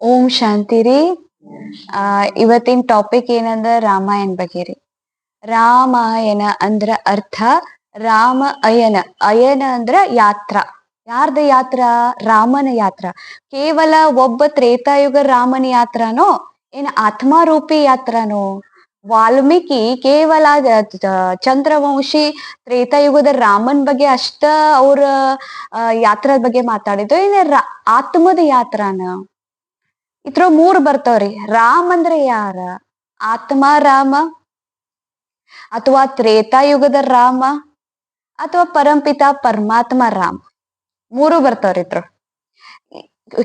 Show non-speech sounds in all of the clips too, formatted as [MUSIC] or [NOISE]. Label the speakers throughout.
Speaker 1: ಓಂ ಶಾಂತಿ ರೀ. ಇವತ್ತಿನ ಟಾಪಿಕ್ ಏನಂದ್ರ ರಾಮಾಯಣ ಬಗ್ಗೆ ರೀ. ರಾಮಾಯಣ ಅಂದ್ರ ಅರ್ಥ, ರಾಮ ಅಯನ. ಅಯನ ಅಂದ್ರ ಯಾತ್ರ. ಯಾರ್ದ ಯಾತ್ರ? ರಾಮನ ಯಾತ್ರ. ಕೇವಲ ಒಬ್ಬ ತ್ರೇತಾಯುಗ ರಾಮನ ಯಾತ್ರನೋ, ಏನ್ ಆತ್ಮಾರೂಪಿ ಯಾತ್ರನೋ? ವಾಲ್ಮೀಕಿ ಕೇವಲ ಚಂದ್ರವಂಶಿ ತ್ರೇತಾಯುಗದ ರಾಮನ್ ಬಗ್ಗೆ ಅಷ್ಟ ಅವ್ರ ಯಾತ್ರದ ಬಗ್ಗೆ ಮಾತಾಡಿದ್ದು, ಏನ ಆತ್ಮದ ಯಾತ್ರನ? ಇದ್ರ ಮೂರ್ ಬರ್ತಾವ್ರಿ. ರಾಮ್ ಅಂದ್ರೆ ಯಾರ? ಆತ್ಮ, ರಾಮ? ಅಥವಾ ತ್ರೇತಾಯುಗದ ರಾಮ? ಅಥವಾ ಪರಂಪಿತ ಪರಮಾತ್ಮ, ರಾಮ? ಮೂರು ಬರ್ತಾವ್ರಿ ಇತ್ರ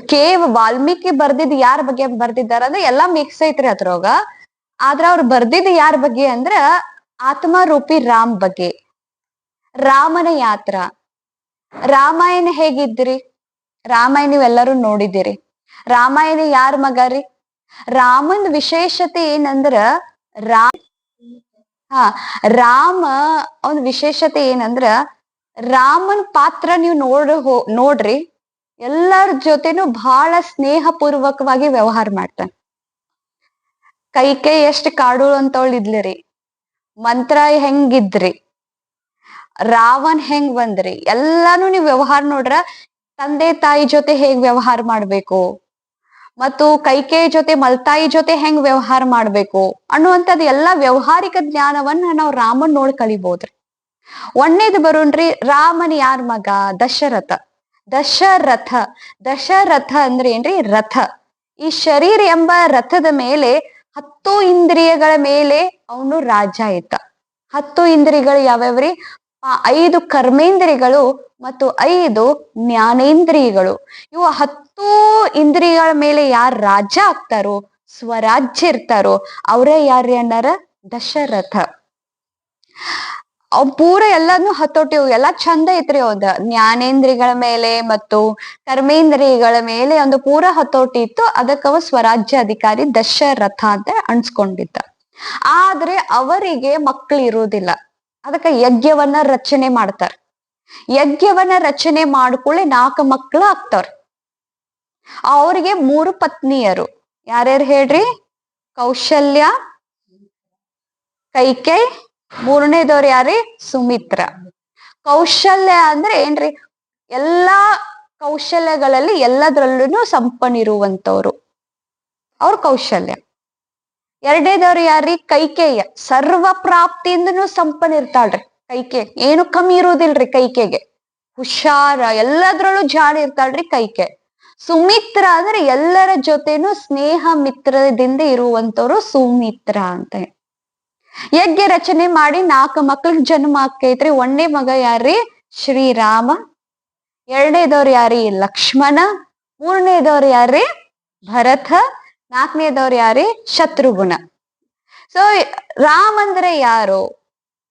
Speaker 1: ಕೇವ ವಾಲ್ಮೀಕಿ ಬರ್ದಿದ್ ಯಾರ ಬಗ್ಗೆ ಬರ್ದಿದ್ದಾರ ಅಂದ್ರೆ ಎಲ್ಲಾ ಮಿಕ್ಸ್ ಐತ್ರಿ ಅದ್ರೊಳಗ. ಆದ್ರ ಅವ್ರು ಬರ್ದಿದ್ ಯಾರ ಬಗ್ಗೆ ಅಂದ್ರ ಆತ್ಮ ರೂಪಿ ರಾಮ್ ಬಗ್ಗೆ. ರಾಮನ ಯಾತ್ರ? ರಾಮಾಯಣ ಹೇಗಿದ್ರಿ? ರಾಮಾಯಣ ನೀವೆಲ್ಲರೂ ನೋಡಿದಿರಿ ರಾಮಾಯಣ ಯಾರ ಮಗ ರೀ? ರಾಮನ್ ವಿಶೇಷತೆ ಏನಂದ್ರ ರಾ ಹಾ, ರಾಮ ಅವನ್ ವಿಶೇಷತೆ ಏನಂದ್ರ ರಾಮನ್ ಪಾತ್ರ ನೀವು ನೋಡ್ ನೋಡ್ರಿ ಎಲ್ಲರ ಜೊತೆನು ಬಹಳ ಸ್ನೇಹ ಪೂರ್ವಕವಾಗಿ ವ್ಯವಹಾರ ಮಾಡ್ತಾನ. ಕೈ ಕೈ ಎಷ್ಟ್ ಕಾಡು ಅಂತವಳು ಇದ್ಲಿರಿ ಮಂತ್ರ ಹೆಂಗಿದ್ರಿ ರಾವಣ್ ಹೆಂಗ್ ಬಂದ್ರಿ? ಎಲ್ಲಾನು ನೀವ್ ವ್ಯವಹಾರ ನೋಡ್ರ ತಂದೆ ತಾಯಿ ಜೊತೆ ಹೇಗ್ ವ್ಯವಹಾರ ಮಾಡ್ಬೇಕು? ಮತ್ತು ಕೈಕೆ ಜೊತೆ, ಮಲ್ತಾಯಿ ಜೊತೆ ಹೆಂಗ್ ವ್ಯವಹಾರ ಮಾಡ್ಬೇಕು? ಅನ್ನುವಂಥದ್ ಎಲ್ಲಾ ವ್ಯವಹಾರಿಕ ಜ್ಞಾನವನ್ನ ನಾವು ರಾಮನ್ ನೋಡ್ ಕಲಿಬಹುದ್ರಿ ಒಣ್ಣೇದು ಬರೋಣ್ರಿ, ರಾಮನ್ ಯಾರ್ ಮಗ? ದಶರಥ. ದಶರಥ. ದಶರಥ ಅಂದ್ರೆ ಏನ್ರಿ? ರಥ. ಈ ಶರೀರ ಎಂಬ ರಥದ ಮೇಲೆ ಹತ್ತು ಇಂದ್ರಿಯಗಳ ಮೇಲೆ ಅವನು ರಾಜ ಇದ್ದ. ಹತ್ತು ಇಂದ್ರಿಯಗಳು ಯಾವ್ಯಾವ್ರಿ? ಆ ಐದು ಕರ್ಮೇಂದ್ರಿಯಗಳು ಮತ್ತು ಐದು ಜ್ಞಾನೇಂದ್ರಿಯಗಳು. ಇವು ಹತ್ತು ಇಂದ್ರಿಯಗಳ ಮೇಲೆ ಯಾರು ರಾಜ ಆಗ್ತಾರೋ, ಸ್ವರಾಜ್ಯ ಇರ್ತಾರೋ, ಅವರೇ ಅನ್ನಾರ ದಶರಥ. ಅವ್ ಪೂರ ಎಲ್ಲಾನು ಹತೋಟಿ ಎಲ್ಲಾ ಚಂದ ಐತ್ರಿ ಅವಂದ. ಜ್ಞಾನೇಂದ್ರಿಗಳ ಮೇಲೆ ಮತ್ತು ಕರ್ಮೇಂದ್ರಿಯಗಳ ಮೇಲೆ ಒಂದು ಪೂರ ಹತೋಟಿ ಇತ್ತು. ಅದಕ್ಕವ ಸ್ವರಾಜ್ಯ ಅಧಿಕಾರಿ ದಶರಥ ಅಂತ ಅನ್ಸ್ಕೊಂಡಿದ್ದ. ಆದ್ರೆ ಅವರಿಗೆ ಮಕ್ಳು ಇರುವುದಿಲ್ಲ ಅದಕ್ಕ ಯಜ್ಞವನ್ನ ರಚನೆ ಮಾಡ್ತಾರ. ಯಜ್ಞವನ್ನ ರಚನೆ ಮಾಡ್ಕೊಳ್ಳೇ ನಾಲ್ಕು ಮಕ್ಕಳು ಆಗ್ತಾವ್ರ. ಅವ್ರಿಗೆ ಮೂರು ಪತ್ನಿಯರು. ಯಾರ್ಯಾರು ಹೇಳ್ರಿ? ಕೌಶಲ್ಯ, ಕೈಕೈ, ಮೂರನೇದವ್ರು ಯಾರಿ? ಸುಮಿತ್ರ. ಕೌಶಲ್ಯ ಅಂದ್ರೆ ಏನ್ರಿ? ಎಲ್ಲಾ ಕೌಶಲ್ಯಗಳಲ್ಲಿ ಎಲ್ಲದ್ರಲ್ಲೂ ಸಂಪನ್ನಿರುವಂತವ್ರು ಅವ್ರ ಕೌಶಲ್ಯ. ಎರಡನೇದವ್ರು ಯಾರಿ? ಕೈಕೇಯ. ಸರ್ವ ಪ್ರಾಪ್ತಿಯಿಂದನೂ ಸಂಪನ್ನ ಇರ್ತಾಳ್ರಿ ಕೈಕೆ. ಏನು ಕಮ್ಮಿ ಇರುವುದಿಲ್ರಿ ಕೈಕೆಗೆ. ಹುಷಾರ, ಎಲ್ಲದ್ರಲ್ಲೂ ಜಾಣ ಇರ್ತಾಳ್ರಿ ಕೈಕೆ. ಸುಮಿತ್ರ ಅಂದ್ರೆ ಎಲ್ಲರ ಜೊತೆನು ಸ್ನೇಹ ಮಿತ್ರದಿಂದ ಇರುವಂತವ್ರು ಸುಮಿತ್ರ ಅಂತ. ಯಜ್ಞ ರಚನೆ ಮಾಡಿ ನಾಲ್ಕು ಮಕ್ಳಿಗೆ ಜನ್ಮ ಆಕೈತ್ರಿ ಒಂದೇ ಮಗ ಯಾರ್ರಿ? ಶ್ರೀರಾಮ. ಎರಡನೇದವ್ರು ಯಾರಿ ಲಕ್ಷ್ಮಣ. ಮೂರನೇದವ್ರು ಯಾರ್ರಿ? ಭರತ. ನಾಲ್ಕನೇದವ್ರು ಯಾರಿ ಶತ್ರುಘ್ನ. ಸೊ ರಾಮ್ ಅಂದ್ರೆ ಯಾರು?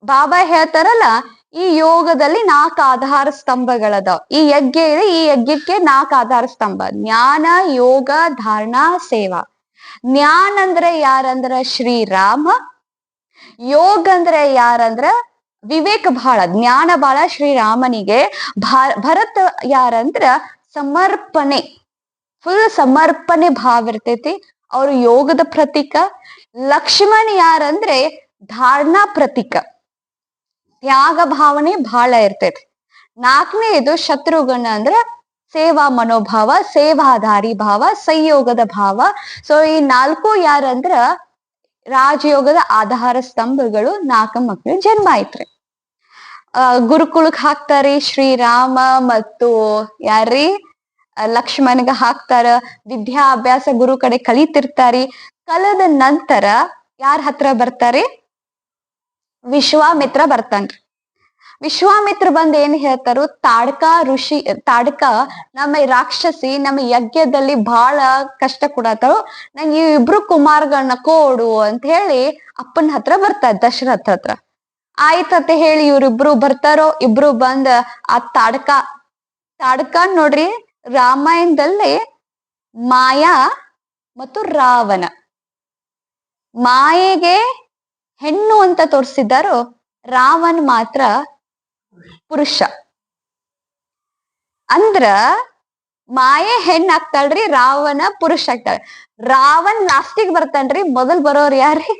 Speaker 1: ಬಾಬಾ ಹೇಳ್ತಾರಲ್ಲ, ಈ ಯೋಗದಲ್ಲಿ ನಾಲ್ಕು ಆಧಾರ ಸ್ತಂಭಗಳದಾವ್ ಈ ಯಜ್ಞ ಇದೆ, ಈ ಯಜ್ಞಕ್ಕೆ ನಾಲ್ಕು ಆಧಾರ ಸ್ತಂಭ. ಜ್ಞಾನ, ಯೋಗ, ಧಾರಣಾ, ಸೇವಾ. ಜ್ಞಾನ ಅಂದ್ರೆ ಯಾರಂದ್ರ? ಶ್ರೀರಾಮ. ಯೋಗ ಅಂದ್ರೆ ಯಾರಂದ್ರ? ವಿವೇಕ ಬಹಳ ಜ್ಞಾನ ಬಹಳ ಶ್ರೀರಾಮನಿಗೆ. ಭರತ್ ಯಾರಂದ್ರ? ಸಮರ್ಪಣೆ. ಫುಲ್ ಸಮರ್ಪಣೆ ಭಾವ ಇರ್ತೈತಿ. ಅವ್ರು ಯೋಗದ ಪ್ರತೀಕ. ಲಕ್ಷ್ಮಣ್ ಯಾರಂದ್ರೆ? ಧಾರಣಾ ಪ್ರತೀಕ. ತ್ಯಾಗ ಭಾವನೆ ಬಹಳ ಇರ್ತೈತಿ ನಾಲ್ಕನೇದು ಶತ್ರುಘ್ನ ಅಂದ್ರ ಸೇವಾ ಮನೋಭಾವ, ಸೇವಾಧಾರಿ ಭಾವ, ಸಂಯೋಗದ ಭಾವ. ಸೊ ಈ ನಾಲ್ಕು ಯಾರಂದ್ರ ರಾಜಯೋಗದ ಆಧಾರ ಸ್ತಂಭಗಳು ನಾಲ್ಕು ಮಕ್ಳು ಜನ್ಮ ಐತ್ರಿ ಆ ಗುರುಕುಳಕ್ ಹಾಕ್ತಾರಿ ಶ್ರೀರಾಮ ಮತ್ತು ಯಾರ್ರಿ? ಲಕ್ಷ್ಮಣಗ ಹಾಕ್ತಾರ, ವಿದ್ಯಾಭ್ಯಾಸ ಗುರು ಕಡೆ ಕಲಿತಿರ್ತಾರಿ. ಕಲದ ನಂತರ ಯಾರ ಹತ್ರ ಬರ್ತಾರಿ? ವಿಶ್ವಾಮಿತ್ರ ಬರ್ತಾನ್ರಿ ವಿಶ್ವಾಮಿತ್ರ ಬಂದ್ ಏನ್ ಹೇಳ್ತಾರು? ತಾಡ್ಕ ಋಷಿ, ತಾಡ್ಕ ನಮ್ಮ ರಾಕ್ಷಸಿ ನಮ್ಮ ಯಜ್ಞದಲ್ಲಿ ಬಹಳ ಕಷ್ಟ ಕೊಡತಾಳು ನಂಗೆ ಈ ಇಬ್ರು ಕುಮಾರ್ಗಳನ್ನ ಕೊಡು ಅಂತ ಹೇಳಿ ಅಪ್ಪನ ಹತ್ರ ಬರ್ತಾರೆ ದಶರಥ ಹತ್ರ. ಆಯ್ತಂತ ಹೇಳಿ ಇವ್ರಿಬ್ರು ಬರ್ತಾರೋ? ಇಬ್ರು ಬಂದ ಆ ತಾಡ್ಕ ತಾಡ್ಕ ನೋಡ್ರಿ ರಾಮಾಯಣದಲ್ಲಿ ಮಾಯಾ ಮತ್ತು ರಾವಣ. ಮಾಯೆಗೆ ಹೆಣ್ಣು ಅಂತ ತೋರಿಸಿದ್ದಾರೋ ರಾವಣ್ ಮಾತ್ರ ಪುರುಷ. ಅಂದ್ರ ಮಾಯೆ ಹೆಣ್ ಆಗ್ತಾಳ್ರಿ, ರಾವಣ ಪುರುಷ ಆಗ್ತಾಳ. ರಾವಣ್ ಲಾಸ್ಟಿಗ್ ಬರ್ತಾನ್ರಿ, ಮೊದಲ್ ಬರೋರ್ ಯಾರ್ರಿ?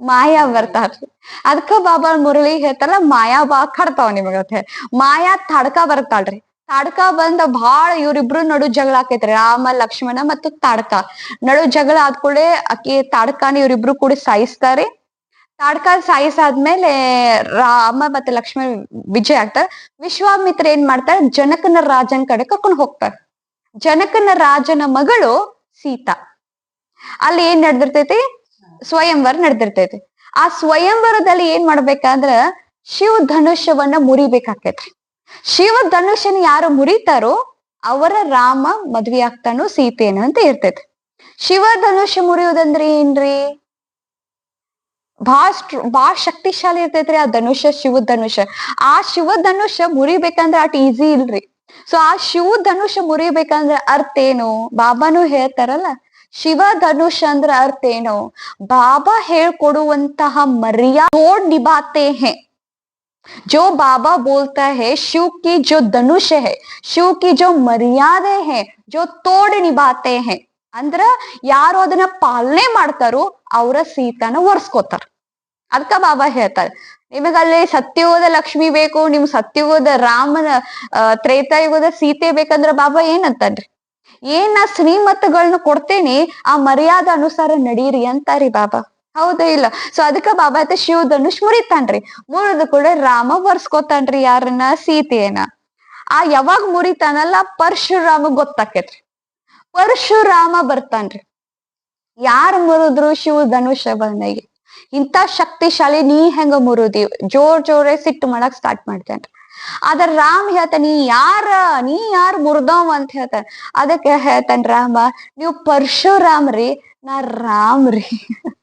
Speaker 1: ಮಾಯಾ ಬರ್ತಾರ್ರಿ ಅದಕ್ಕ ಬಾಬಾ ಮುರಳಿ ಹೇಳ್ತಾರ ಮಾಯಾ ಬಾ ಕಡ್ತಾವ ನಿಮಗತ್ತೆ ಮಾಯಾ ತಾಡ್ಕ ಬರ್ತಾಳ್ರಿ. ತಾಡ್ಕ ಬಂದ ಬಾಳ ಇವ್ರಿಬ್ರು ನಡು ಜಗಳ ಆಕೈತ್ರಿ, ರಾಮ, ಲಕ್ಷ್ಮಣ ಮತ್ತು ತಾಡ್ಕ. ನಡು ಜಗಳ ಆದ್ಕೂಡೆ ಆಕಿ ತಾಡ್ಕಾನ ಇವ್ರಿಬ್ರು ಕೂಡಿ ಸಾಯಿಸ್ತಾರಿ. ತಾಡ್ಕ ಸಾಯಿಸಾದ್ಮೇಲೆ ರಾಮ ಮತ್ತೆ ಲಕ್ಷ್ಮಣ ವಿಜಯ ಆಗ್ತಾರೆ. ವಿಶ್ವಾಮಿತ್ರ ಏನ್ ಮಾಡ್ತಾರೆ? ಜನಕನ ರಾಜನ್ ಕಡೆ ಕರ್ಕೊಂಡು ಹೋಗ್ತಾರೆ. ಜನಕನ ರಾಜನ ಮಗಳು ಸೀತಾ. ಅಲ್ಲಿ ಏನ್ ನಡೆದಿರ್ತೈತಿ? ಸ್ವಯಂವರ ನಡೆದಿರ್ತೈತಿ. ಆ ಸ್ವಯಂವರದಲ್ಲಿ ಏನ್ ಮಾಡ್ಬೇಕಂದ್ರ ಶಿವ ಧನುಷ್ಯವನ್ನ ಮುರಿಬೇಕಾಕೈತ್ರಿ. ಶಿವ ಧನುಷ್ಯನ ಯಾರು ಮುರಿತಾರೋ ಅವರ ರಾಮ ಮದ್ವೆ ಆಗ್ತಾನೋ ಸೀತೇನ ಅಂತ ಇರ್ತೈತಿ ಶಿವ ಧನುಷ್ಯ ಮುರಿಯೋದಂದ್ರೆ ಏನ್ರಿ? ಬಾಳ ಸ್ಟ್ರ- ಬಾಳ ಶಕ್ತಿಶಾಲಿ ಇರ್ತೈತ್ರಿ ಆ ಧನುಷ್ಯ ಶಿವ ಧನುಷ್ಯ ಆ ಶಿವ ಧನುಷ್ಯ ಮುರಿಬೇಕಂದ್ರ ಅಟ್ ಈಸಿ ಇಲ್ರಿ ಸೊ ಆ ಶಿವ ಧನುಷ್ಯ ಮುರಿಬೇಕಂದ್ರ ಅರ್ಥ ಏನು ಬಾಬಾನು ಹೇಳ್ತಾರಲ್ಲ ಶಿವ ಧನುಷ್ ಅಂದ್ರ ಅರ್ಥ ಏನು ಬಾಬಾ ಹೇಳ್ಕೊಡುವಂತಹ ಮರ್ಯಾದ ತೋಡ್ ನಿಭಾತೆ ಹೇ जो बाबा बोलता है शिव की जो धनुष है शिव की जो ಮರ್ಯಾದೆ है जो ತೋಡ್ ನಿಭಾತೆ हैं ಅಂದ್ರ ಯಾರು ಅದನ್ನ ಪಾಲನೆ ಮಾಡ್ತಾರೋ ಅವರ ಸೀತಾನ ಒರ್ಸ್ಕೋತಾರ ಅದಕ್ಕ ಬಾಬಾ ಹೇಳ್ತಾರೆ ನಿಮಗಲ್ಲಿ ಸತ್ಯಯುಗದ ಲಕ್ಷ್ಮಿ ಬೇಕು, ನಿಮ್ ಸತ್ಯಯುಗದ ರಾಮನ ತ್ರೇತಾಯುಗದ ಸೀತೆ ಬೇಕಂದ್ರ ಬಾಬಾ ಏನಂತಾನ್ರಿ? ಏನ್ ನಾ ಶ್ರೀಮತಗಳನ್ನ ಕೊಡ್ತೇನಿ, ಆ ಮರ್ಯಾದ ಅನುಸಾರ ನಡೀರಿ ಅಂತಾರಿ ಬಾಬಾ. ಹೌದ, ಇಲ್ಲ. ಸೊ ಅದಕ್ಕ ಬಾಬಾ ಅಂತ ಶಿವ ಧನುಷ್ ಮುರಿತಾನ್ರಿ. ಮುರಿದ ಕೂಡ ರಾಮ ಬರ್ಸ್ಕೊತಾನ್ರಿ ಯಾರನ್ನ? ಸೀತೆಯನ್ನ. ಆ ಯಾವಾಗ ಮುರಿತಾನಲ್ಲ, ಪರಶುರಾಮ ಗೊತ್ತಾಕೇತ್ರಿ. ಪರಶುರಾಮ ಬರ್ತಾನ್ರಿ. ಯಾರು ಮುರಿದ್ರು ಶಿವ ಧನುಷ ಬಂದಾಗಿ ಇಂತ ಶಕ್ತಿಶಾಲಿ, ನೀ ಹೆಂಗ ಮುರುದಿ? ಜೋರ್ ಜೋರೇ ಸಿಟ್ಟು ಮಾಡಕ್ ಸ್ಟಾರ್ಟ್ ಮಾಡ್ತೇನ್ರಿ. ಆದ್ರ ರಾಮ್ ಹೇಳ್ತಾನ, ನೀ ಯಾರ? ನೀ ಯಾರ ಮುರ್ದವ್ ಅಂತ ಹೇಳ್ತಾನ. ಅದಕ್ಕೆ ಹೇಳ್ತಾನ, ರಾಮ, ನೀವು ಪರಶುರಾಮ್ ರೀ ನಾ ರಾಮ್ ರೀ [LAUGHS]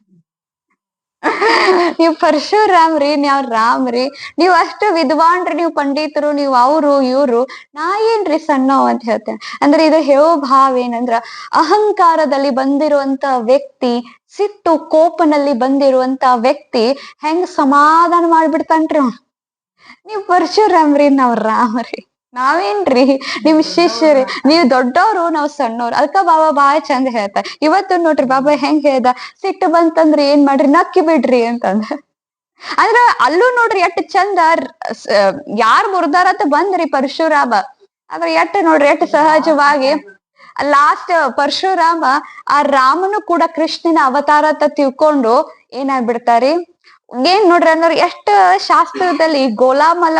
Speaker 1: [LAUGHS] ನೀವ್ ಪರಶುರಾಮ್ ರೀ, ನಾವ್ ರಾಮ್ ರೀ. ನೀವ್ ಅಷ್ಟು ವಿದ್ವಾನ್ರಿ ನೀವು ಪಂಡಿತರು, ನೀವು ಅವ್ರು, ಇವ್ರು. ನಾ ಏನ್ರಿ ಸಣ್ಣವ್ ಅಂತ ಹೇಳ್ತೇನೆ. ಅಂದ್ರೆ ಇದು ಹೇಳೋ ಭಾವ ಏನಂದ್ರ, ಅಹಂಕಾರದಲ್ಲಿ ಬಂದಿರುವಂತ ವ್ಯಕ್ತಿ, ಸಿಟ್ಟು ಕೋಪನಲ್ಲಿ ಬಂದಿರುವಂತ ವ್ಯಕ್ತಿ ಹೆಂಗ್ ಸಮಾಧಾನ ಮಾಡ್ಬಿಡ್ತಾನ್ರಿ ನೀವ್ ಪರಶುರಾಮ್ರಿ ನಾವ್ ರಾಮರಿ ನಾವೇನ್ರಿ? ನಿಮ್ ಶಿಷ್ಯರಿ ನೀವ್ ದೊಡ್ಡವ್ರು, ನಾವ್ ಸಣ್ಣವ್ರು. ಅದಕ್ಕ ಬಾಬಾ ಬಾಯ್ ಚಂದ ಹೇಳ್ತಾರ. ಇವತ್ತು ನೋಡ್ರಿ ಬಾಬಾ ಹೆಂಗ್ ಹೇಳ್ದ? ಸಿಟ್ಟು ಬಂತಂದ್ರ ಏನ್ ಮಾಡ್ರಿ? ನಕ್ಕಿ ಬಿಡ್ರಿ ಅಂತಂದ. ಅಂದ್ರ ಅಲ್ಲೂ ನೋಡ್ರಿ ಎಷ್ಟ್ ಚಂದ ಯಾರ್ ಮುರ್ದಾರತ್ತ ಬಂದ್ರಿ ಪರಶುರಾಮ. ಆದ್ರ ಎಟ್ ನೋಡ್ರಿ, ಎಷ್ಟ್ ಸಹಜವಾಗಿ ಲಾಸ್ಟ್ ಪರಶುರಾಮ ಆ ರಾಮನು ಕೂಡ ಕೃಷ್ಣನ ಅವತಾರ ಅಂತ ತಿಳ್ಕೊಂಡು ಏನಾಗ್ಬಿಡ್ತಾರಿ? ಏನ್ ನೋಡ್ರಿ ಅಂದ್ರ ಎಷ್ಟ್ ಶಾಸ್ತ್ರದಲ್ಲಿ ಗೋಲಾಮ್ ಅಲ್ಲ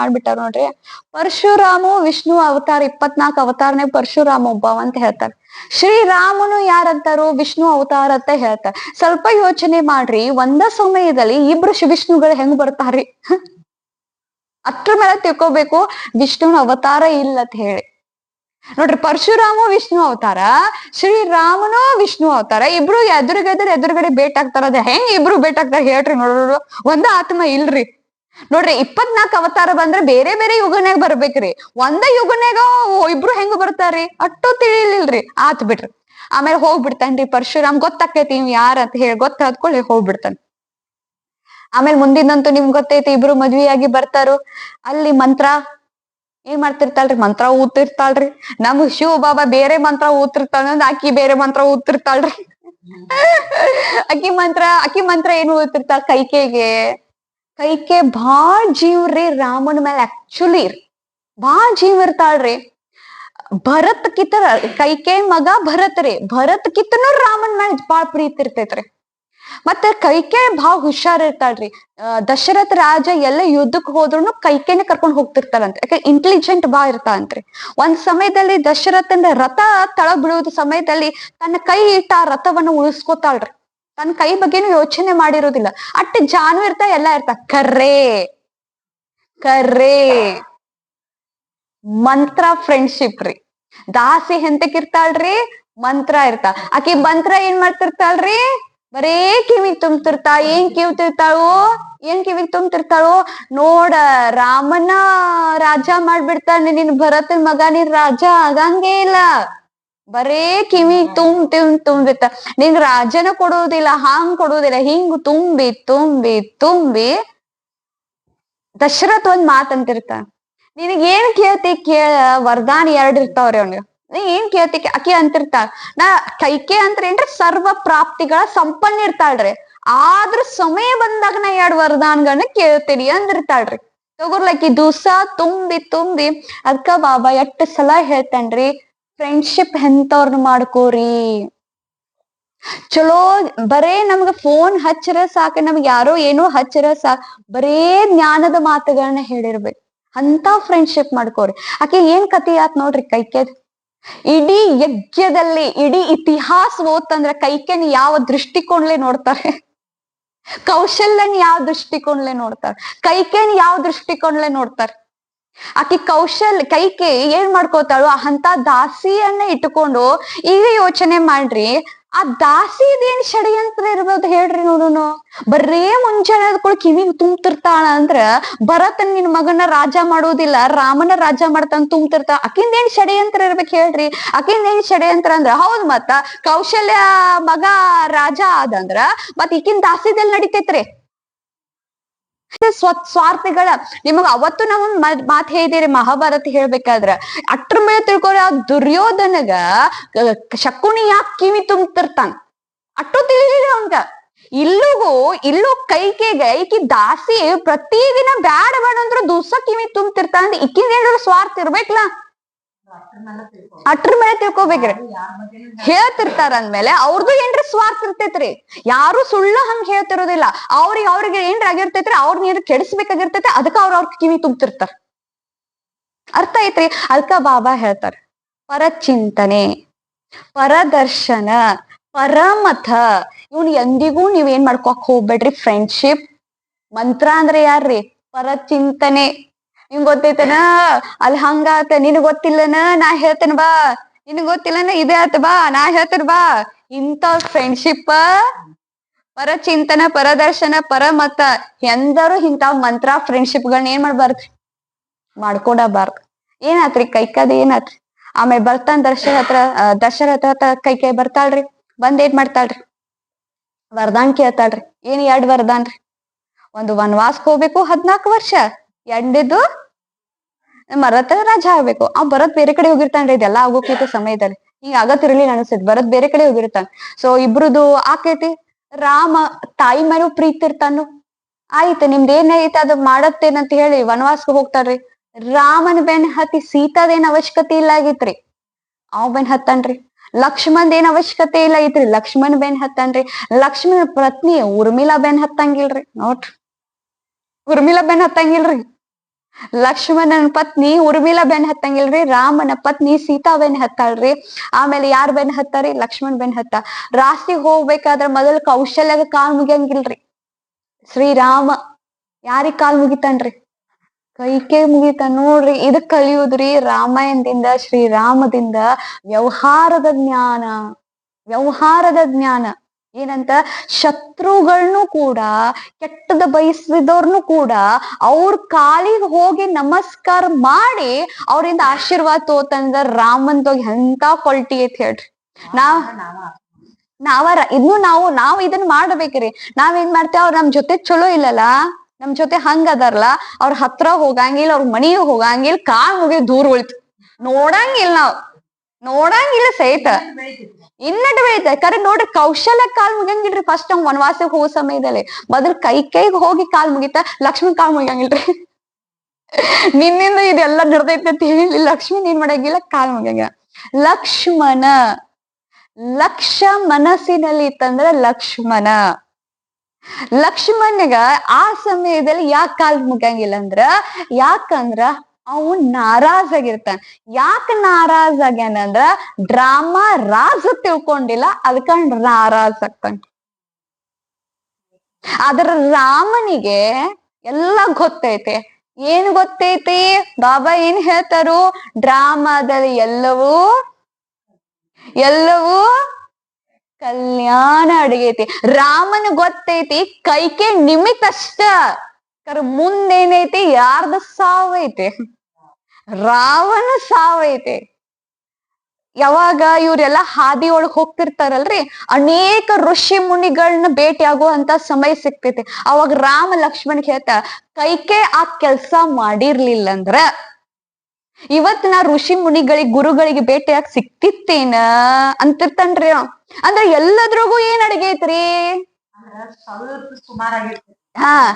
Speaker 1: ಮಾಡ್ಬಿಟ್ಟಾರ ನೋಡ್ರಿ. ಪರಶುರಾಮು, ವಿಷ್ಣು ಅವತಾರ, ಇಪ್ಪತ್ನಾಲ್ಕು ಅವತಾರನೇ ಪರಶುರಾಮ ಒಬ್ಬವ ಅಂತ ಹೇಳ್ತಾರೆ. ಶ್ರೀರಾಮನು ಯಾರಂತಾರು ವಿಷ್ಣು ಅವತಾರ ಅಂತ ಹೇಳ್ತಾರೆ. ಸ್ವಲ್ಪ ಯೋಚನೆ ಮಾಡ್ರಿ, ಒಂದ ಸಮಯದಲ್ಲಿ ಇಬ್ರು ವಿಷ್ಣುಗಳು ಹೆಂಗ್ ಬರ್ತಾರ್ರಿ ಅಷ್ಟ್ರ ಮೇಲೆ ತಿಳ್ಕೊಬೇಕು, ವಿಷ್ಣುನ ಅವತಾರ ಇಲ್ಲ ಅಂತ ಹೇಳಿ. ನೋಡ್ರಿ ಪರಶುರಾಮ, ವಿಷ್ಣು ಅವತಾರ, ಶ್ರೀರಾಮನು, ವಿಷ್ಣು ಅವತಾರ. ಇಬ್ರು ಎದುರುಗೆದುರು ಎದುರುಗಡೆ ಭೇಟ್ ಅದ ಹೆಂಗ್ ಇಬ್ರು ಭೇಟ್ ಆಗ್ತಾರ ಹೇಳ್ರಿ ನೋಡ್ರಿ. ಒಂದ ಆತ್ಮ ಇಲ್ರಿ. ನೋಡ್ರಿ, ಇಪ್ಪತ್ನಾಕ್ ಅವತಾರ ಬಂದ್ರೆ ಬೇರೆ ಬೇರೆ ಯುಗನ್ಯಾಗ ಬರ್ಬೇಕ್ರಿ. ಒಂದ ಯುಗನ್ಯಾಗ ಇಬ್ರು ಹೆಂಗ್ ಬರ್ತಾರ್ರಿ ಅಟ್ಟು ತಿಳಿಲಿಲ್ರಿ. ಆತ್ ಬಿಡ್ರಿ. ಆಮೇಲೆ ಹೋಗ್ಬಿಡ್ತಾನ್ರಿ ಪರಶುರಾಮ್. ಗೊತ್ತಾಕೈತಿ ಇವ್ ಯಾರ ಅಂತ ಹೇಳಿ. ಗೊತ್ತಾದ್ಕೊಳ್ಳಿ ಹೋಗ್ಬಿಡ್ತಾನ. ಆಮೇಲೆ ಮುಂದಿನಂತೂ ನಿಮ್ಗೆ ಗೊತ್ತೈತಿ ಇಬ್ರು ಮದ್ವಿಯಾಗಿ ಬರ್ತಾರು. ಅಲ್ಲಿ ಮಂತ್ರ ಏನ್ ಮಾಡ್ತಿರ್ತಾಳ್ರಿ? ಮಂತ್ರ ಊತಿರ್ತಾಳ್ರಿ ನಮ್ಗ್ ಶಿವ ಬಾಬಾ ಬೇರೆ ಮಂತ್ರ ಊತಿರ್ತಾಳ ಆಕಿ ಬೇರೆ ಮಂತ್ರ ಊತಿರ್ತಾಳ್ರಿ ಅಕ್ಕಿ ಮಂತ್ರ ಅಕ್ಕಿ ಮಂತ್ರ ಏನು ಓದ್ತಿರ್ತಾಳ ಕೈಕೆಗೆ? ಕೈಕೆ ಬಾಳ್ ಜೀವ್ರಿ ರಾಮನ ಮೇಲೆ ಆಕ್ಚುಲಿ ಬಾಳ್ ಜೀವ್ ಇರ್ತಾಳ್ರಿ ಭರತ್ ಕಿತ್ತ ಕೈಕೆ ಮಗ ಭರತ್ ರೀ. ಭರತ್ ಕಿತ್ತನು ರಾಮನ್ ಮೇಲೆ ಬಾಳ್ ಪ್ರೀತಿ ಇರ್ತೈತ್ರಿ. ಮತ್ತೆ ಕೈಕೆ ಭಾಳ ಹುಷಾರ್ ಇರ್ತಾಳ್ರಿ. ದಶರಥ ರಾಜ ಎಲ್ಲ ಯುದ್ಧಕ್ ಹೋದ್ರು ಕೈಕೇನೆ ಕರ್ಕೊಂಡ್ ಹೋಗ್ತಿರ್ತಾರಂತೆ ಯಾಕೆ ಇಂಟೆಲಿಜೆಂಟ್ ಬಾ ಇರ್ತಾಳಂತ್ರಿ. ಒಂದ್ ಸಮಯದಲ್ಲಿ ದಶರಥನ ರಥ ತಳ ಬಿಡುವ ಸಮಯದಲ್ಲಿ ತನ್ನ ಕೈ ಇಟ್ಟ ಆ ರಥವನ್ನ ಉಳಿಸ್ಕೊತಾಳ್ರಿ. ತನ್ನ ಕೈ ಬಗ್ಗೆನೂ ಯೋಚನೆ ಮಾಡಿರೋದಿಲ್ಲ. ಅಟ್ಟ ಜಾನು ಇರ್ತಾ, ಎಲ್ಲ ಇರ್ತಾ, ಕರ್ರೇ ಕರ್ರೇ. ಮಂತ್ರ ಫ್ರೆಂಡ್ಶಿಪ್ ರೀ. ದಾಸಿ ಎಂತಕ್ ಇರ್ತಾಳ್ರಿ, ಮಂತ್ರ ಇರ್ತಾ. ಆಕಿ ಮಂತ್ರ ಏನ್ ಮಾಡ್ತಿರ್ತಾಳ್ರಿ? ಬರೇ ಕಿವಿಗ್ ತುಂಬ್ತಿರ್ತಾ, ಏನ್ ಕಿವಿ ತಿರ್ತಾಳು ಏನ್ ಕಿವಿಗ್ ತುಂಬ್ತಿರ್ತಾಳೋ, ನೋಡ ರಾಮನ ರಾಜ ಮಾಡ್ಬಿಡ್ತಾನೆ, ನಿನ್ ಭರತನ್ ಮಗ, ನೀನ್ ರಾಜ ಆಗಂಗೇ ಇಲ್ಲ. ಬರೇ ಕಿವಿ ತುಂಬ ತುಂಬ ತುಂಬಿತ್ತ. ನಿನ್ ರಾಜನ ಕೊಡೋದಿಲ್ಲ, ಹಾಂಗ್ ಕೊಡೋದಿಲ್ಲ, ಹಿಂಗ್ ತುಂಬಿ ತುಂಬಿ ತುಂಬಿ ದಶರಥ್ ಒಂದ್ ಮಾತಂತಿರ್ತ ನಿನಗೇನ್ ಕೇಳ್ತಿ ಕೇಳ, ವರದಾನ ಎರಡ್ ಇರ್ತಾವ್ರಿ ಅವ್ನಿಗೆ. ಏನ್ ಕೇಳ್ತಿ? ಅಕಿ ಅಂತ ಅಂತಿರ್ತಾಳ. ನಾ ಕೈಕೆ ಅಂದ್ರೆ ಏನ್ರಿ? ಸರ್ವ ಪ್ರಾಪ್ತಿಗಳ ಸಂಪನ್ನ ಇರ್ತಾಳ್ರಿ. ಆದ್ರ ಸಮಯ ಬಂದಾಗ ನಾ ಎರಡ್ ವರದಾನಗಳನ್ನ ಕೇಳ್ತೀನಿ ಅಂದಿರ್ತಾಳ್ರಿ. ತಗೋರ್ಲಕ್ಕಿ ದಿವ್ಸ ತುಂಬಿ ತುಂಬಿ. ಅದ್ಕ ಬಾಬಾ ಎಷ್ಟ್ ಸಲ ಹೇಳ್ತಾನ್ರಿ? ಫ್ರೆಂಡ್ಶಿಪ್ ಎಂತವ್ರನ್ನ ಮಾಡ್ಕೋರಿ. ಚಲೋ, ಬರೇ ನಮ್ಗ ಫೋನ್ ಹಚ್ಚರ ಸಾಕ. ನಮ್ಗೆ ಯಾರೋ ಏನೋ ಹಚ್ಚರ ಸಾಕ್ ಬರೇ ಜ್ಞಾನದ ಮಾತುಗಳನ್ನ ಹೇಳಿರ್ಬೇಕು. ಅಂತ ಫ್ರೆಂಡ್ಶಿಪ್ ಮಾಡ್ಕೋರಿ. ಆಕೆ ಏನ್ ಕತಿ ಆತ್ ನೋಡ್ರಿ ಕೈಕೆದ್ ಇಡೀ ಯಜ್ಞದಲ್ಲಿ, ಇಡೀ ಇತಿಹಾಸ ಓದ್ತಂದ್ರೆ ಕೈಕೆನ್ ಯಾವ ದೃಷ್ಟಿಕೋಣ್ಲೆ ನೋಡ್ತಾರೆ? ಕೌಶಲ್ಯನ್ ಯಾವ ದೃಷ್ಟಿಕೋಣ್ಲೆ ನೋಡ್ತಾರೆ? ಕೈಕೇನ್ ಯಾವ ದೃಷ್ಟಿಕೋಣ್ಲೆ ನೋಡ್ತಾರೆ? ಆಕಿ ಕೌಶಲ್ ಕೈಕೆ ಏನ್ ಮಾಡ್ಕೋತಾಳು ಅಂತ ದಾಸಿಯನ್ನ ಇಟ್ಕೊಂಡು ಈಗ ಯೋಚನೆ ಮಾಡ್ರಿ ಆ ದಾಸಿದೇನ್ ಷಡ್ಯಂತ್ರ ಇರ್ಬೋದು ಹೇಳ್ರಿ ನೋಡೋನು. ಬರ್ರೇ ಮುಂಜಾನೆ ಕೂಡ ಕಿವಿಗ್ ತುಂಬ್ತಿರ್ತಾಳ ಅಂದ್ರ ಭರತ ನಿನ್ ಮಗನ ರಾಜ ಮಾಡೋದಿಲ್ಲ, ರಾಮನ ರಾಜ ಮಾಡ್ತಾನ ತುಂಬ್ತಿರ್ತಾವ ಅಕಿಂದ ಏನ್ ಷಡ್ಯಂತ್ರ ಇರ್ಬೇಕು ಹೇಳ್ರಿ. ಆಕಿಂದೇನ್ ಷಡ್ಯಂತ್ರ ಅಂದ್ರ, ಹೌದ್ ಮತ್ತ ಕೌಶಲ್ಯ ಮಗ ರಾಜ ಆದಂದ್ರ ಮತ್ ಈಕಿನ್ ದಾಸಿದಲ್ಲಿ ನಡಿತೈತ್ರಿ. ಸ್ವ ಸ್ವಾರ್ಥಿಗಳ. ನಿಮಗ ಅವತ್ತು ನಾವು ಮಾತು ಹೇಳಿದಿರಿ, ಮಹಾಭಾರತ ಹೇಳ್ಬೇಕಾದ್ರ. ಅಟ್ರ ಮೇಲೆ ತಿಳ್ಕೊಳ ದುರ್ಯೋಧನಗ ಶಕುನಿ ಯಾಕೆ ಕಿವಿ ತುಂಬ್ತಿರ್ತಾನ. ಅಟ್ಟು ತಿಳಿದಿಲ್ಲ ಅವಂಗ. ಇಲ್ಲಿಗೂ, ಇಲ್ಲೂ ಕೈಕೆಗೆ, ಈಕಿ ದಾಸಿ ಪ್ರತಿದಿನ ಬ್ಯಾಡ ಬೇಡ ಅಂದ್ರ ದೂಸ ಕಿವಿ ತುಂಬ್ತಿರ್ತಾನ ಅಂದ್ರೆ ಏನಾದ್ರು ಸ್ವಾರ್ಥ ಇರ್ಬೇಕಲ್ಲ ಅಟ್ರ ಮೇಲೆ ತಿಳ್ಕೊಬೇಕ್ರಿ. ಹೇಳ್ತಿರ್ತಾರ ಅಂದ್ಮೇಲೆ ಅವ್ರದ್ದು ಏನ್ರಿ ಸ್ವಾರ್ಥ ಇರ್ತೈತ್ರಿ. ಯಾರು ಸುಳ್ಳು ಹಂಗ ಹೇಳ್ತಿರೋದಿಲ್ಲ. ಅವ್ರಿಗೆ ಅವ್ರಿಗೆ ಏನ್ರ ಆಗಿರ್ತೈತ್ರಿ ಅವ್ರನ್ನ ಏನ್ ಕೆಡಿಸ್ಬೇಕಾಗಿರ್ತೈತಿ ಅದಕ್ಕ ಅವ್ರ ಅವ್ರ ಕಿವಿ ತುಂಬ್ತಿರ್ತಾರ. ಅರ್ಥ ಐತ್ರಿ? ಅದಕ್ಕ ಬಾಬಾ ಹೇಳ್ತಾರ ಪರಚಿಂತನೆ ಪರದರ್ಶನ ಪರಮಥ ಇವ್ನ ಎಂದಿಗೂ ನೀವ್ ಏನ್ ಮಾಡ್ಕೊಕ್ ಹೋಗ್ಬೇಡ್ರಿ ಫ್ರೆಂಡ್ಶಿಪ್ ಮಂತ್ರ ಅಂದ್ರೆ ಯಾರ್ರಿ? ಪರಚಿಂತನೆ. ನಿಂಗ್ ಗೊತ್ತೈತನ? ಅಲ್ಲಿ ಹಂಗಾತ ನಿನ್ ಗೊತ್ತಿಲ್ಲನ? ನಾ ಹೇಳ್ತೇನೆ ಬಾ. ನಿನ್ ಗೊತ್ತಿಲ್ಲನ? ಇದೇ ಆತ ಬಾ. ನಾ ಹೇಳ್ತೇನೆ ಬಾ. ಇಂತ ಫ್ರೆಂಡ್ಶಿಪ್ ಪರಚಿಂತನ ಪರದರ್ಶನ ಪರಮತ ಎಂದರು ಇಂತಾವ್ ಮಂತ್ರ ಫ್ರೆಂಡ್ಶಿಪ್ ಗಳನ್ನ ಏನ್ ಮಾಡ್ಬಾರ್ದು? ಮಾಡ್ಕೊಡಬಾರ್ದು ಏನಾತ್ರಿ? ಕೈಕದ ಏನಾತ್ರಿ? ಆಮೇಲೆ ಬರ್ತಾನ ದರ್ಶನ ಹತ್ರ ಆ, ದಶರಥ ಹತ್ರ ಕೈ ಕೈ ಬರ್ತಾಳ್ರಿ. ಬಂದ್ ಏನ್ ಮಾಡ್ತಾಳ್ರಿ? ವರದಾನ್ ಕೇಳ್ತಾಳ್ರಿ. ಏನ್ ಎರಡ್ ವರದಾನ್ರಿ? ಒಂದು ವನವಾಸಕ್ ಹೋಗ್ಬೇಕು ಹದ್ನಾಲ್ಕು ವರ್ಷ. ಎರಡನೇದು ಮರತ ರಾಜ ಆಗ್ಬೇಕು. ಆ ಭರತ್ ಬೇರೆ ಕಡೆ ಹೋಗಿರ್ತಾನ್ರಿ ಇದೆಲ್ಲ ಆಗೋಕೈತಿ ಸಮಯದಲ್ಲಿ. ಹಿಂಗ ಆಗತ್ತಿರ್ಲಿಲ್ಲ ಅನಿಸ್ತೈತಿ. ಭರತ್ ಬೇರೆ ಕಡೆ ಹೋಗಿರ್ತಾನ. ಸೊ ಇಬ್ರುದು ಆಕೈತಿ. ರಾಮ ತಾಯಿ ಮೇಲೂ ಪ್ರೀತಿ ಇರ್ತಾನು. ಆಯ್ತು, ನಿಮ್ದು ಏನೈತೆ ಅದು ಮಾಡತ್ತೇನಂತ ಹೇಳಿ ವನವಾಸಕ್ಕೆ ಹೋಗ್ತಾರ್ರಿ ರಾಮನ ಬೆನ್ ಹತ್ತಿ ಸೀತಾದೇನ್ ಅವಶ್ಯಕತೆ ಇಲ್ಲ ಆಗಿತ್ರಿ. ಅವ್ ಬೆನ್ ಹತ್ತನ್ರಿ. ಲಕ್ಷ್ಮಣ್ ಏನ್ ಅವಶ್ಯಕತೆ ಇಲ್ಲ ಐತ್ರಿ ಲಕ್ಷ್ಮಣ್ ಬೆನ್ ಹತ್ತನ್ರಿ. ಲಕ್ಷ್ಮಣ ಪತ್ನಿ ಉರ್ಮಿಲಾ ಬೆನ್ ಹತ್ತಂಗಿಲ್ರಿ. ನೋಡ್ರಿ. ಉರ್ಮಿಲಾ ಬೆನ್ ಹತ್ತಂಗಿಲ್ರಿ. ಲಕ್ಷ್ಮಣನ ಪತ್ನಿ ಉರ್ಮಿಲಾ ಬೆನ್ ಹತ್ತಂಗಿಲ್ರಿ, ರಾಮನ ಪತ್ನಿ ಸೀತಾ ಬೆನ್ ಹತ್ತಾಳ್ರಿ. ಆಮೇಲೆ ಯಾರ್ ಬೆನ್ ಹತ್ತಾರಿ? ಲಕ್ಷ್ಮಣ್ ಬೆನ್ ಹತ್ತ. ರಾಸ್ತಿಗ್ ಹೋಗ್ಬೇಕಾದ್ರ ಮೊದಲ್ ಕೌಶಲ್ಯದ ಕಾಲ್ ಮುಗಿಯಂಗಿಲ್ರಿ. ಶ್ರೀರಾಮ ಯಾರಿಗ್ ಕಾಲ್ ಮುಗಿತಾನ್ರಿ? ಕೈಕೆ ಮುಗಿತ ನೋಡ್ರಿ ಇದಕ್ ಕಲಿಯುದ್ರಿ ರಾಮಾಯಣದಿಂದ, ಶ್ರೀರಾಮದಿಂದ. ವ್ಯವಹಾರದ ಜ್ಞಾನ ವ್ಯವಹಾರದ ಜ್ಞಾನ. ಏನಂತ? ಶತ್ರುಗಳನ್ನು ಕೂಡ ಕೆಟ್ಟದ ಬಯಸಿದವ್ರನ್ನು ಕೂಡ ಅವ್ರ ಕಾಲಿಗೆ ಹೋಗಿ ನಮಸ್ಕಾರ ಮಾಡಿ ಅವರಿಂದ ಆಶೀರ್ವಾದ ತೋತಂದ್ರ ತೋಗಿ ಎಂತ ಕ್ವಾಲಿಟಿ ಐತಿ ಹೇಳ್ರಿ. ನಾವ್ ನಾವ. ಇನ್ನು ನಾವು ನಾವ್ ಇದನ್ನ ಮಾಡ್ಬೇಕ್ರಿ. ನಾವ್ ಏನ್ ಮಾಡ್ತೇವ್? ಅವ್ರ ನಮ್ ಜೊತೆ ಚಲೋ ಇಲ್ಲಲ್ಲ? ನಮ್ ಜೊತೆ ಹಂಗ ಅದಾರಲ್ಲ? ಅವ್ರ ಹತ್ರ ಹೋಗಂಗಿಲ್ಲ ಅವ್ರ ಮನಿಗೆ ಹೋಗಂಗಿಲ್ಲ ಕಾಲ್ ಹೋಗಿ ದೂರ ಉಳಿತು. ನೋಡಂಗಿಲ್ಲ ನಾವ್. ನೋಡಂಗಿಲ್ಲ ಸಹಿತ. ಇನ್ನಟ್ ಬೆಳಿತದೆ ಕರೆ ನೋಡ್ರಿ ಕೌಶಲ್ಯ ಕಾಲ್ ಮುಗಿಯಂಗಿಲ್ರಿ ಫಸ್ಟ್ ನಮ್ ವನವಾಸಕ್ಕೆ ಹೋಗೋ ಸಮಯದಲ್ಲಿ. ಮೊದಲ್ ಕೈ ಕೈಗೆ ಹೋಗಿ ಕಾಲ್ ಮುಗಿತ ಲಕ್ಷ್ಮಿ ಕಾಲ್ ಮುಗಿಯಂಗಿಲ್ರಿ. ನಿನ್ನಿಂದ ಇದೆಲ್ಲ ನಡೆದೈತೆ ಅಂತ ಹೇಳಿ ಲಕ್ಷ್ಮಿ ನೀನ್ ಮಾಡಂಗಿಲ್ಲ ಕಾಲ್ ಮುಗಿಯಂಗ ಲಕ್ಷ್ಮಣ ಲಕ್ಷ ಮನಸ್ಸಿನಲ್ಲಿ ಇತ್ತಂದ್ರ ಲಕ್ಷ್ಮಣ. ಲಕ್ಷ್ಮಣಗ ಆ ಸಮಯದಲ್ಲಿ ಯಾಕೆ ಕಾಲ್ ಮುಗಿಯಂಗಿಲ್ಲ ಅಂದ್ರ ಯಾಕಂದ್ರ ಅವನ್ ನಾರಾಜ್ ಆಗಿರ್ತಾನ. ಯಾಕ ನಾರಾಜ್ ಆಗ್ಯಾನ ಅಂದ್ರ ಡ್ರಾಮಾ ರಾಜ ತಿಳ್ಕೊಂಡಿಲ್ಲ ಅದಕ್ಕ ನಾರಾಜ್ ಆಗ್ತಾನ. ಆದ್ರ ರಾಮನಿಗೆ ಎಲ್ಲ ಗೊತ್ತೈತೆ. ಏನ್ ಗೊತ್ತೈತಿ? ಬಾಬಾ ಏನ್ ಹೇಳ್ತಾರು? ಡ್ರಾಮಾದಲ್ಲಿ ಎಲ್ಲವೂ ಎಲ್ಲವೂ ಕಲ್ಯಾಣ ಅಡಗೈತಿ. ರಾಮನ್ ಗೊತ್ತೈತಿ, ಕೈಕೆ ನಿಮಿತ್ ಕರ್ ಕರ ಮುಂದೇನೈತಿ? ಯಾರ್ದ ಸಾವೈತಿ? ರಾವಣ ಸಾವೈತೆ ಯಾವಾಗ ಇವ್ರೆಲ್ಲಾ ಹಾದಿ ಒಳಗ್ ಹೋಗ್ತಿರ್ತಾರಲ್ರಿ? ಅನೇಕ ಋಷಿ ಮುನಿಗಳನ್ನ ಭೇಟಿ ಆಗುವಂತ ಸಮಯ ಸಿಕ್ತೈತಿ ಅವಾಗ ರಾಮ ಲಕ್ಷ್ಮಣ್ ಹೇಳ್ತ, ಕೈಕೆ ಆ ಕೆಲ್ಸ ಮಾಡಿರ್ಲಿಲ್ಲ ಅಂದ್ರ ಇವತ್ ನಾ ಋಷಿ ಮುನಿಗಳಿಗೆ ಗುರುಗಳಿಗೆ ಭೇಟಿಯಾಗಿ ಸಿಕ್ತಿತ್ತೇನ ಅಂತಿರ್ತಾನ್ರಿ. ಅಂದ್ರ ಎಲ್ಲದ್ರಾಗೂ ಏನ್ ಅಡಿಗೆ ಐತ್ರಿ?
Speaker 2: ಸ್ವಲ್ಪ ಸುಮಾರಾಗಿರ್ತೈತಿ
Speaker 1: ಹಾ.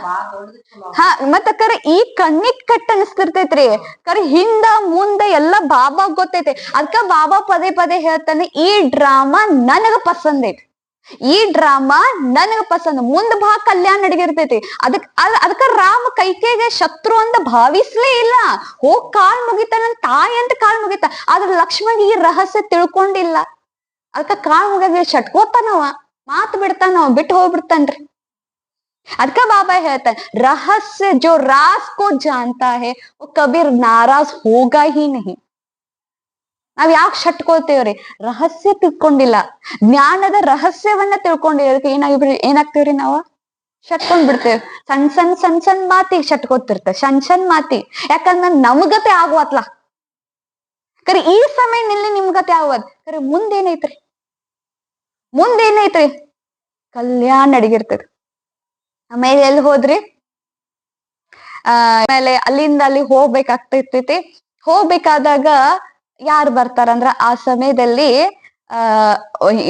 Speaker 1: ಹಾ ಮತ್ತ ಕರೆ ಈ ಕಣ್ಣಿಗ್ ಕಟ್ ಅನಸ್ತಿರ್ತೈತ್ರಿ. ಕರೆ ಹಿಂದ ಮುಂದ ಎಲ್ಲಾ ಬಾಬಾ ಗೊತ್ತೈತಿ. ಅದ್ಕ ಬಾಬಾ ಪದೇ ಪದೇ ಹೇಳ್ತಾನೆ ಈ ಡ್ರಾಮಾ ನನಗ ಪಸಂದ್ ಐತಿ. ಈ ಡ್ರಾಮಾ ನನಗ ಪಸಂದ್. ಮುಂದ್ ಬಾ ಕಲ್ಯಾಣ ನಡಗಿರ್ತೈತಿ ಅದಕ್ ಅದ್- ಅದಕ್ಕ ರಾಮ ಕೈಕೇಗೆ ಶತ್ರು ಅಂತ ಭಾವಿಸ್ಲೇ ಇಲ್ಲ. ಹೋಗ್ ಕಾಲ್ ಮುಗಿತ ನನ್ ತಾಯಿ ಅಂತ ಕಾಲ್ ಮುಗಿತ. ಆದ್ರ ಲಕ್ಷ್ಮಣ್ ಈ ರಹಸ್ಯ ತಿಳ್ಕೊಂಡಿಲ್ಲ. ಅದಕ್ಕ ಕಾಲ್ ಮುಗಿದ ಶಟ್ಕೋತಾನವ ಮಾತು ಬಿಡ್ತಾನವ ಬಿಟ್ಟು ಹೋಗ್ಬಿಡ್ತಾನ್ರಿ. ಅದಕ್ಕ ಬಾಬಾ ಹೇಳ್ತಾನೆ, ರಹಸ್ಯ ಜೋ ರಾಸ್ ಕೋ ಜಾನ್ತಾ ಹೇ, ಓ ಕಬೀರ್ ನಾರಾಜ್ ಹೋಗ ಹಿ ನಹಿ. ನಾವ್ ಯಾಕೆ ಶಟ್ಕೊಳ್ತೇವ್ರಿ ರಹಸ್ಯ ತಿಳ್ಕೊಂಡಿಲ್ಲ. ಜ್ಞಾನದ ರಹಸ್ಯವನ್ನ ತಿಳ್ಕೊಂಡಿರೋದಕ್ಕೆ ಏನಾಗಿ ಏನಾಗ್ತೇವ್ರಿ ನಾವು? ಶಟ್ಕೊಂಡ್ ಬಿಡ್ತೇವ್. ಸಣ್ ಸಣ್ ಸಣ್ ಸಣ್ ಮಾತಿ ಶಟ್ಕೋತಿರ್ತ ಸಣ್ ಸಣ್ ಮಾತಿ ಯಾಕಂದ್ರೆ ನಮಗತೆ ಆಗುವತ್ಲ. ಕರೆ ಈ ಸಮಯದಲ್ಲಿ ನಿಮ್ಗತೆ ಆಗುವತ್ ಕರೆ ಮುಂದೇನೈತ್ರಿ? ಮುಂದೇನೈತ್ರಿ? ಕಲ್ಯಾಣ ಅಡಿಗಿರ್ತದೆ ಆಮೇಲೆ ಎಲ್ಲಿ ಹೋದ್ರಿ? ಆಮೇಲೆ ಅಲ್ಲಿಂದ ಅಲ್ಲಿ ಹೋಗ್ಬೇಕಾಗ್ತಿರ್ತೈತಿ. ಹೋಗ್ಬೇಕಾದಾಗ ಯಾರ್ ಬರ್ತಾರಂದ್ರ ಆ ಸಮಯದಲ್ಲಿ, ಆ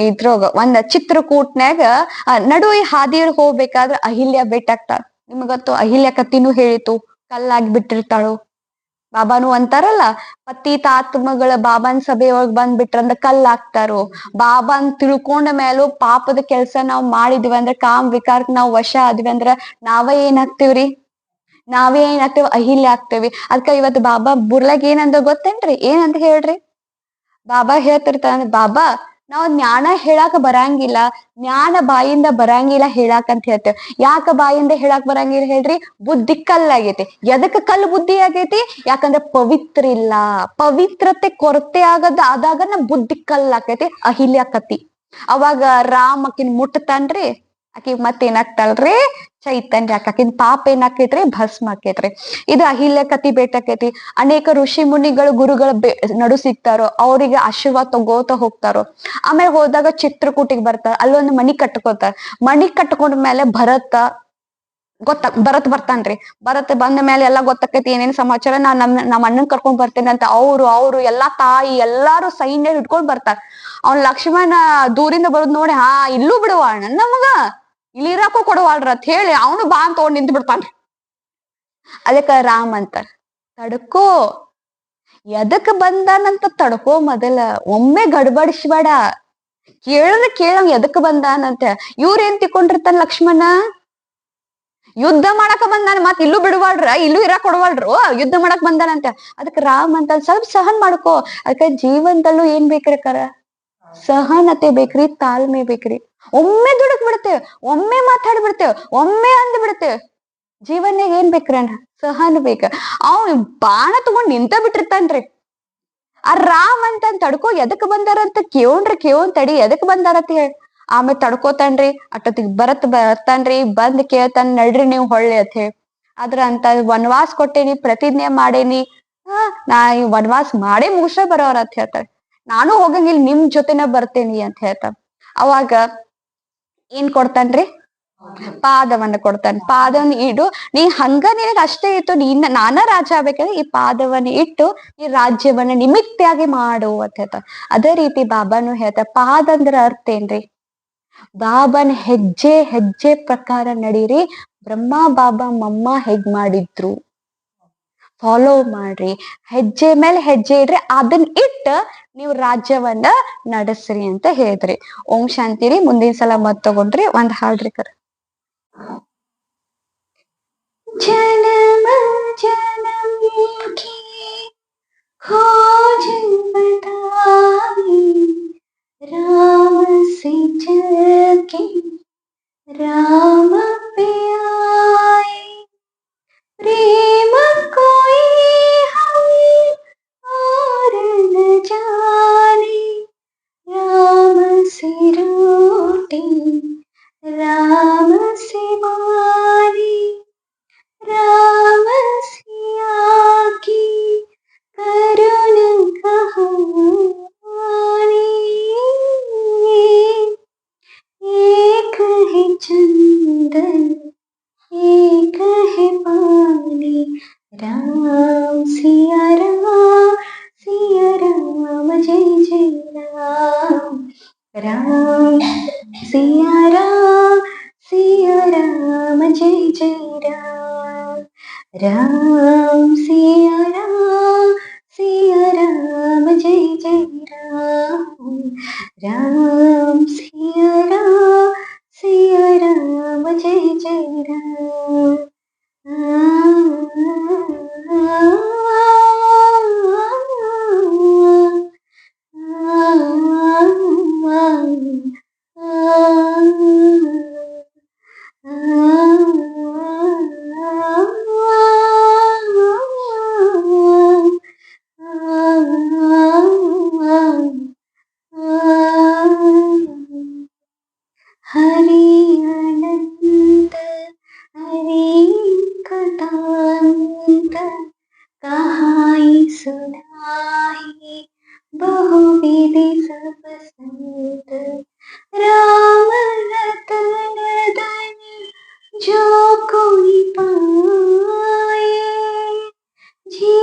Speaker 1: ಇದ್ರೊಳಗ ಒಂದ್ ಚಿತ್ರಕೂಟ್ನ್ಯಾಗ ನಡು ಈ ಹಾದಿಯಲ್ಲಿ ಹೋಗ್ಬೇಕಾದ್ರ ಅಹಿಲ್ಯ ಭೇಟಾಗ್ತಾರ ನಿಮ್ಗತ್ತು ಅಹಿಲ್ಯ ಕತ್ತಿನೂ ಹೇಳಿತು ಕಲ್ಲಾಗಿ ಬಿಟ್ಟಿರ್ತಾಳು. ಬಾಬಾನು ಅಂತಾರಲ್ಲ ಪತಿತಾತ್ಮಗಳ ಬಾಬಾನ್ ಸಭೆಯೊಳಗ್ ಬಂದ್ಬಿಟ್ರಂದ್ರ ಕಲ್ಲಾಗ್ತಾರೋ? ಬಾಬಾನ್ ತಿಳ್ಕೊಂಡ ಮೇಲೂ ಪಾಪದ ಕೆಲ್ಸ ನಾವ್ ಮಾಡಿದ್ವಿ ಅಂದ್ರ ಕಾಮ್ ವಿಕಾರಕ್ ನಾವ್ ವಶ ಆದ್ವಿ ಅಂದ್ರ ನಾವ ಹಾಕ್ತಿವ್ರಿ ನಾವೇ ಏನಾಗ್ತೇವ? ಅಹಿಲ್ಯ ಆಗ್ತೇವಿ. ಅದ್ಕ ಇವತ್ ಬಾಬಾ ಬುರ್ಲಾಗ್ ಏನಂದ ಗೊತ್ತೇನ್ರಿ? ಏನಂತ ಹೇಳ್ರಿ? ಬಾಬಾ ಹೇಳ್ತಿರ್ತಾನ, ಬಾಬಾ ನಾವ್ ಜ್ಞಾನ ಹೇಳಾಕ ಬರಂಗಿಲ್ಲ, ಜ್ಞಾನ ಬಾಯಿಂದ ಬರಂಗಿಲ್ಲ ಹೇಳಾಕ ಅಂತ ಹೇಳ್ತೇವೆ ಯಾಕ ಬಾಯಿಂದ ಹೇಳಾಕ ಬರಂಗಿಲ್ಲ ಹೇಳ್ರಿ? ಬುದ್ಧಿ ಕಲ್ಲಾಗೈತಿ. ಎದಕ್ ಕಲ್ಲು ಬುದ್ಧಿ ಆಗೈತಿ? ಯಾಕಂದ್ರೆ ಪವಿತ್ರ ಇಲ್ಲ. ಪವಿತ್ರತೆ ಕೊರತೆ ಆಗದ ಆದಾಗ ನಮ್ ಬುದ್ಧಿ ಕಲ್ಲಾಕೈತಿ ಅಹಿಲ್ಯ ಕತಿ ಅವಾಗ ರಾಮ್ ಆಕಿನ್ ಮುಟ್ತಾನ್ರಿ, ಆಕಿ ಮತ್ ಚೈತನ್ಯ ಆಕಿನ್ ಪಾಪ ಏನಾಕೈತ್ರಿ? ಭಸ್ಮ ಆಕೈತ್ರಿ. ಇದು ಅಹಿಲ್ಯ ಕತಿ ಬೇಟಾಕೈತಿ ಅನೇಕ ಋಷಿ ಮುನಿಗಳು, ಗುರುಗಳು ನಡು ಸಿಗ್ತಾರೋ, ಅವರಿಗೆ ಆಶೀರ್ವಾದ ತಗೋತ ಹೋಗ್ತಾರೋ. ಆಮೇಲೆ ಹೋದಾಗ ಚಿತ್ರಕೂಟಿಗೆ ಬರ್ತಾರ, ಅಲ್ಲೊಂದು ಮಣಿ ಕಟ್ಕೋತಾರ. ಮಣಿ ಕಟ್ಕೊಂಡ ಮೇಲೆ ಭರತ ಗೊತ್ತ, ಭರತ್ ಬರ್ತಾನ್ರಿ. ಭರತ್ ಬಂದ ಮೇಲೆ ಎಲ್ಲಾ ಗೊತ್ತಾಕೈತಿ, ಏನೇನ್ ಸಮಾಚಾರ? ನಾ ನಮ್ ನಮ್ಮ ಅಣ್ಣನ್ ಕರ್ಕೊಂಡ್ ಬರ್ತೇನೆ ಅಂತ ಅವ್ರು ಅವ್ರು, ಎಲ್ಲಾ ತಾಯಿ, ಎಲ್ಲಾರು ಸೈನ್ಯ ಹಿಡ್ಕೊಂಡ್ ಬರ್ತಾರ. ಅವ್ನ್ ಲಕ್ಷ್ಮಣ ದೂರಿಂದ ಬರೋದ್ ನೋಡಿ, ಹಾ, ಇಲ್ಲೂ ಬಿಡುವ ಅಣ್ಣ ನಮಗ. ಇಲ್ಲಿ ಇರಾಕೂ ಕೊಡುವಾಳ್ರ ಅಂತ ಹೇಳಿ ಅವನು ಬಾ ಅಂತ ಅವ್ನು ನಿಂತು ಬಿಡ್ತಾನ್ರಿ ಅದಕ್ಕ ರಾಮ್ ಅಂತಾರ ತಡ್ಕೋ, ಎದಕ್ ಬಂದಾನಂತ ತಡ್ಕೋ ಮೊದಲ, ಒಮ್ಮೆ ಗಡ್ಬಡಿಸ್ಬೇಡ. ಕೇಳಿದ್ರೆ ಕೇಳಂಗ್ ಎದಕ್ ಬಂದಾನಂತ? ಇವ್ರೇನ್ ತಿಕ್ಕೊಂಡಿರ್ತಾನ ಲಕ್ಷ್ಮಣ? ಯುದ್ಧ ಮಾಡಕ ಬಂದಾನ ಮತ್ ಇಲ್ಲೂ ಬಿಡುವಾಳ್ರ? ಇಲ್ಲೂ ಇರ ಕೊಡವಾಳ್ರು? ಯುದ್ಧ ಮಾಡಕ್ ಬಂದಾನಂತ? ಅದಕ್ಕೆ ರಾಮ್ ಅಂತ, ಸ್ವಲ್ಪ ಸಹನ್ ಮಾಡ್ಕೋ. ಅದಕ್ಕೆ ಜೀವನದಲ್ಲೂ ಏನ್ ಬೇಕ್ರಿ ಕರ ಸಹನತೆ ಬೇಕ್ರಿ, ತಾಳ್ಮೆ ಬೇಕ್ರಿ. ಒಮ್ಮೆ ದುಡುಕ್ ಬಿಡ್ತೇವೆ ಒಮ್ಮೆ ಮಾತಾಡ್ಬಿಡ್ತೇವೆ ಒಮ್ಮೆ ಅಂದ್ ಬಿಡ್ತೇವೆ ಜೀವನ್ಯಾಗ ಏನ್ ಬೇಕ್ರಿ ಅಣ್ಣ ಸಹನ ಬೇಕ ಅವ್ ಬಾಣ ತಗೊಂಡ್ ನಿಂತ ಬಿಟ್ಟಿರ್ತಾನ್ರಿ. ಆ ರಾಮ್ ಅಂತ ತಡ್ಕೋ, ಎದಕ್ ಬಂದಾರಂತ ಕೇಳ್ರಿ ಕೇವನ್ ತಡಿ, ಎದಕ್ ಬಂದಾರತ್ ಹೇಳಿ. ಆಮೇಲೆ ತಡ್ಕೋತಾನ್ರಿ, ಅಟ್ಟೊತ್ತಿಗೆ ಬರತ್ ಬರ್ತಾನ್ರಿ, ಬಂದ್ ಕೇಳ್ತಾನ, ನಡ್ರಿ ನೀವ್ ಹೊಳ್ಳಿ ಅಂತ ಹೇಳಿ. ಆದ್ರ ಅಂತ ವನವಾಸ ಕೊಟ್ಟೇನಿ, ಪ್ರತಿಜ್ಞೆ ಮಾಡೇನಿ. ಹಾ ನಾ ಈ ವನವಾಸ ಮಾಡೇ ಮುಗಿಸ ಬರೋರ ಅಂತ ಹೇಳ್ತಾರೆ ನಾನು ಹೋಗಂಗಿಲ್ಲ, ನಿಮ್ ಜೊತೆನ ಬರ್ತೇನಿ ಅಂತ ಹೇಳ್ತಾರ ಅವಾಗ ಏನ್ ಕೊಡ್ತಾನ್ರಿ? ಪಾದವನ್ನ ಕೊಡ್ತಾನ. ಪಾದವನ್ನ ಇಡು. ನೀ ಹಂಗ ನಿನಗ ಅಷ್ಟೇ ಇತ್ತು. ನೀನ್ ನಾನ ರಾಜ ಆಗ್ಬೇಕಾದ್ರೆ ಈ ಪಾದವನ್ನ ಇಟ್ಟು ಈ ರಾಜ್ಯವನ್ನ ನಿಮಿತ್ತಾಗಿ ಮಾಡು ಅಂತ ಹೇಳ್ತಾನ ಅದೇ ರೀತಿ ಬಾಬಾನು ಹೇಳ್ತ ಪಾದ ಅಂದ್ರ ಅರ್ಥ ಏನ್ರಿ? ಬಾಬನ್ ಹೆಜ್ಜೆ ಹೆಜ್ಜೆ ಪ್ರಕಾರ ನಡೀರಿ. ಬ್ರಹ್ಮ, ಬಾಬಾ, ಮಮ್ಮ ಹೆಗ್ ಮಾಡಿದ್ರು? ಫಾಲೋ ಮಾಡ್ರಿ. ಹೆಜ್ಜೆ ಮೇಲೆ ಹೆಜ್ಜೆ ಇಡ್ರಿ. ಅದನ್ನ ಇಟ್ಟ ನೀವು ರಾಜ್ಯವನ್ನ ನಡೆಸ್ರಿ ಅಂತ ಹೇಳಿದ್ರಿ. ಓಂ ಶಾಂತಿ ರೀ ಮುಂದಿನ ಸಲ ಮತ್ ತಗೊಂಡ್ರಿ ಒಂದ್ ಹಾಡ್ರಿ ಕರ. He